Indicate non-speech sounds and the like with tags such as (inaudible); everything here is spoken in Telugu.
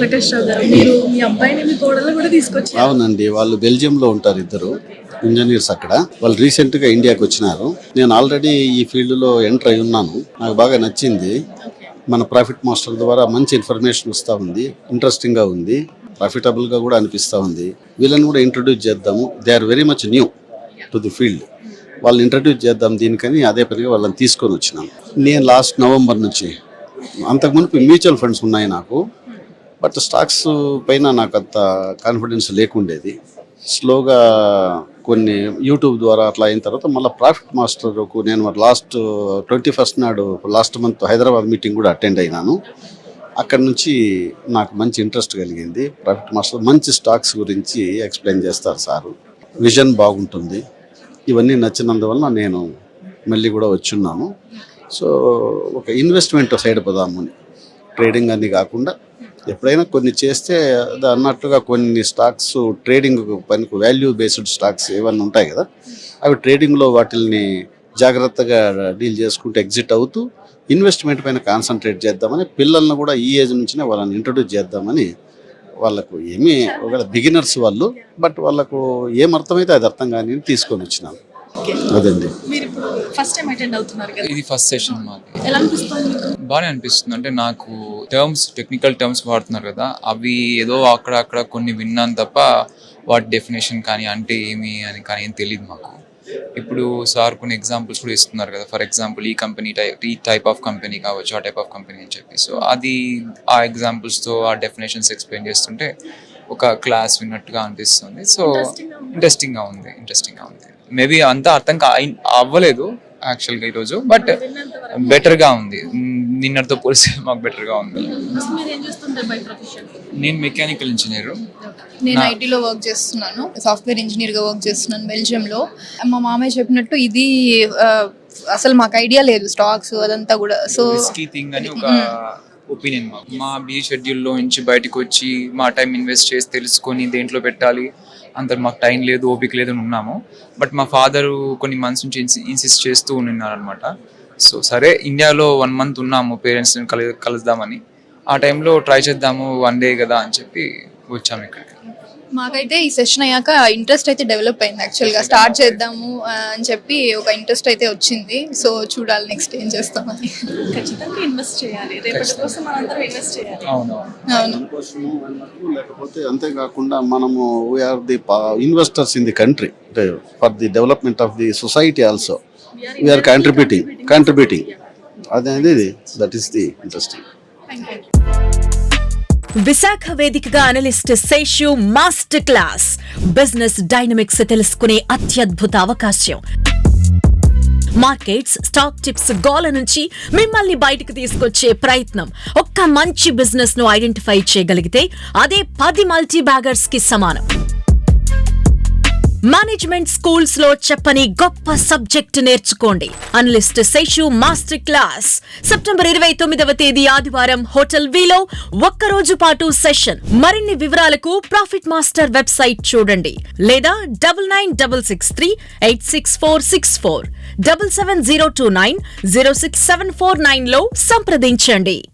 ప్రకాష్ రావు గారు మీరు మీ అబ్బాయిని మీ కోడలు కూడా తీసుకొచ్చారు. అవునండి వాళ్ళు బెల్జియంలో ఉంటారు ఇద్దరు ఇంజనీర్స్ అక్కడ. వాళ్ళు రీసెంట్గా ఇండియాకి వచ్చినారు. నేను ఆల్రెడీ ఈ ఫీల్డ్లో ఎంటర్ అయి ఉన్నాను. నాకు బాగా నచ్చింది. మన ప్రాఫిట్ మాస్టర్ ద్వారా మంచి ఇన్ఫర్మేషన్ వస్తూ ఉంది ఇంట్రెస్టింగ్గా ఉంది ప్రాఫిటబుల్గా కూడా అనిపిస్తూ ఉంది. వీళ్ళని కూడా ఇంట్రడ్యూస్ చేద్దాము. They are very much new to the field. వాళ్ళని ఇంట్రడ్యూస్ చేద్దాం దీనికని అదే పనిగా వాళ్ళని తీసుకొని వచ్చినాను నేను లాస్ట్ నవంబర్ నుంచి అంతకుముందు మ్యూచువల్ ఫండ్స్ ఉన్నాయి నాకు. బట్ స్టాక్స్ పైన నాకు అంత కాన్ఫిడెన్స్ లేకుండేది. స్లోగా కొన్ని యూట్యూబ్ ద్వారా అట్లా అయిన తర్వాత మళ్ళీ ప్రాఫిట్ మాస్టర్కు నేను మరి లాస్ట్ ట్వంటీ ఫస్ట్ నాడు లాస్ట్ మంత్ హైదరాబాద్ మీటింగ్ కూడా అటెండ్ అయినాను. అక్కడ నుంచి నాకు మంచి ఇంట్రెస్ట్ కలిగింది. ప్రాఫిట్ మాస్టర్ మంచి స్టాక్స్ గురించి ఎక్స్ప్లెయిన్ చేస్తారు సారు. విజన్ బాగుంటుంది. ఇవన్నీ నచ్చినందువలన నేను మళ్ళీ కూడా వచ్చున్నాను. సో ఒక ఇన్వెస్ట్మెంట్ సైడ్ పోదామని. ట్రేడింగ్ అన్ని కాకుండా ఎప్పుడైనా కొన్ని చేస్తే అది అన్నట్టుగా కొన్ని స్టాక్స్ ట్రేడింగ్ పనికి వాల్యూ బేస్డ్ స్టాక్స్ ఏమన్నా ఉంటాయి కదా అవి ట్రేడింగ్లో వాటిల్ని జాగ్రత్తగా డీల్ చేసుకుంటూ ఎగ్జిట్ అవుతూ ఇన్వెస్ట్మెంట్ పైన కాన్సన్ట్రేట్ చేద్దామని పిల్లల్ని కూడా ఈ ఏజ్ నుంచినే వాళ్ళని ఇంట్రొడ్యూస్ చేద్దామని వాళ్ళకు ఏమీ ఒకవేళ బిగినర్స్ వాళ్ళు బట్ వాళ్ళకు ఏం అర్థమైతే అది అర్థం కానీ తీసుకొని వచ్చినాను అదండి. ఫస్ట్ టైం అటెండ్ అవుతున్నారు కదా. ఇది ఫస్ట్ సెషన్ ఎలా అనిపిస్తుంది మీకు? బాగానే అనిపిస్తుంది. అంటే నాకు టర్మ్స్ టెక్నికల్ టర్మ్స్ వాడుతున్నారు కదా అవి ఏదో అక్కడ అక్కడ కొన్ని విన్నాను తప్ప వాటి డెఫినేషన్ కానీ అంటే ఏమి అని కానీ ఏం తెలియదు మాకు. ఇప్పుడు సార్ కొన్ని ఎగ్జాంపుల్స్ కూడా ఇస్తున్నారు కదా. ఫర్ ఎగ్జాంపుల్ ఈ కంపెనీ టైప్ ఈ టైప్ ఆఫ్ కంపెనీ కావచ్చు ఆ టైప్ ఆఫ్ కంపెనీ అని చెప్పి. సో అది ఆ ఎగ్జాంపుల్స్తో ఆ డెఫినేషన్స్ ఎక్స్ప్లెయిన్ చేస్తుంటే ఒక క్లాస్ విన్నట్టుగా అనిపిస్తుంది. సో ఇంట్రెస్టింగ్గా ఉంది ఇంట్రెస్టింగ్గా ఉంది. మేబీ అంతా అర్థం కా అవ్వలేదు యాక్చువల్గా ఈరోజు బట్ బెటర్గా ఉంది. నిన్నటితో పోలిస్తే (laughs) మాకు బెటర్గా ఉంది. బై నేను మెకానికల్ ఇంజనీర్ నేను ఐటీలో వర్క్ చేస్తున్నాను సాఫ్ట్వేర్ ఇంజనీర్గా వర్క్ చేస్తున్నాను బెల్జియంలో మా మామయ్య చెప్పినట్టు ఇది అసలు మాకు ఐడియా లేదు స్టాక్స్ అదంతా కూడా. సో థింగ్ అని ఒక ఒపీనియన్ మా బిజీ షెడ్యూల్లో నుంచి బయటకు వచ్చి మా టైం ఇన్వెస్ట్ చేసి తెలుసుకొని దేంట్లో పెట్టాలి. అంత మాకు టైం లేదు ఓపిక లేదు అని ఉన్నాము. బట్ మా ఫాదర్ కొన్ని మంత్స్ నుంచి ఇన్సిస్ట్ చేస్తూ ఉన్నారనమాట సో సరే ఇండియాలో వన్ మంత్ ఉన్నాము పేరెంట్స్ని కలు కలుద్దామని. ఆ టైంలో ట్రై చేద్దాము వన్ డే కదా అని చెప్పి వచ్చాము ఇక్కడికి. మాకైతే ఈ సెషన్ అయ్యాక ఇంట్రెస్ట్ అయితే డెవలప్ అయింది యాక్చువల్గా స్టార్ట్ చేద్దాము అని చెప్పి ఒక ఇంట్రెస్ట్ అయితే వచ్చింది. సో చూడాలి నెక్స్ట్ ఏం చేస్తామని. ఖచ్చితంగా ఇన్వెస్ట్ చేయాలి. రేపటి కోసం మనందరం ఇన్వెస్ట్ చేయాలి. అవును లేకపోతే అంతేకాకుండా మనము we are the investors in the country for the development of the society also we are contributing contributing అనేది that is the interesting Visakha వేదికగా analyst Seshu master class business dynamics తెలుసుకునే అత్యద్భుత అవకాశం. మార్కెట్స్ స్టాక్ టిప్స్ గోల నుంచి మిమ్మల్ని బయటకు తీసుకొచ్చే ప్రయత్నం. ఒక్క మంచి బిజినెస్ను ఐడెంటిఫై చేయగలిగితే అదే పది మల్టీ బ్యాగర్స్కి సమానం. మేనేజ్మెంట్ స్కూల్స్లో చెప్పని గొప్ప సబ్జెక్ట్ నేర్చుకోండి. Analyst Seshu master class September ఇరవై తొమ్మిదవ తేదీ ఆదివారం హోటల్ వీలో ఒక్కరోజు పాటు సెషన్ మరిన్ని వివరాలకు ప్రాఫిట్ మాస్టర్ వెబ్సైట్ చూడండి. లేదా double nine double six three eight six four six four. Double seven zero two nine zero six seven four నైన్లో సంప్రదించండి.